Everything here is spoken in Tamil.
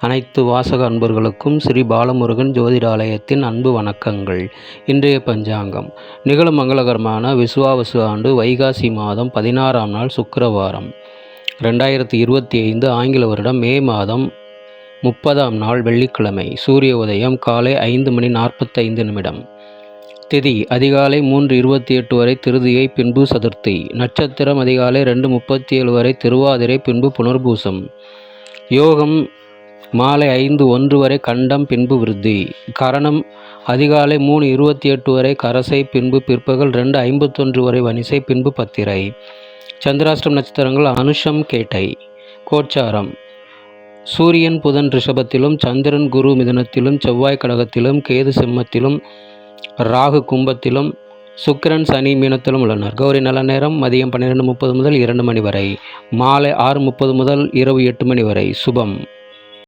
அனைத்து வாசக அன்பர்களுக்கும் ஸ்ரீ பாலமுருகன் ஜோதிடாலயத்தின் அன்பு வணக்கங்கள். இன்றைய பஞ்சாங்கம். நிகழும் மங்களகரமான விசுவாவசு ஆண்டு வைகாசி மாதம் பதினாறாம் நாள் சுக்கரவாரம். ரெண்டாயிரத்தி இருபத்தி ஐந்து ஆங்கில வருடம் மே மாதம் முப்பதாம் நாள் வெள்ளிக்கிழமை. சூரிய உதயம் காலை ஐந்து மணி நாற்பத்தைந்து நிமிடம். திதி அதிகாலை மூன்று இருபத்தி எட்டு வரை திருதியை பின்பு சதுர்த்தி. நட்சத்திரம் அதிகாலை ரெண்டு முப்பத்தி ஏழு வரை திருவாதிரை பின்பு புனர்பூசம். யோகம் மாலை ஐந்து ஒன்று வரை கண்டம் பின்பு விருத்தி. கரணம் அதிகாலை மூணு இருபத்தி எட்டு வரை கரசை பின்பு பிற்பகல் ரெண்டு ஐம்பத்தொன்று வரை வனிசை பின்பு பத்திரை. சந்திராஷ்டம் நட்சத்திரங்கள் அனுஷம் கேட்டை. கோச்சாரம். சூரியன் புதன் ரிஷபத்திலும் சந்திரன் குரு மிதனத்திலும் செவ்வாய் கடகத்திலும் கேது சிம்மத்திலும் ராகு கும்பத்திலும் சுக்கிரன் சனி மீனத்திலும் உள்ளனர். கௌரி நல்ல நேரம் மதியம் பன்னிரெண்டு முப்பது முதல் இரண்டு மணி வரை. மாலை ஆறு முப்பது முதல் இரவு எட்டு மணி வரை. சுபம்.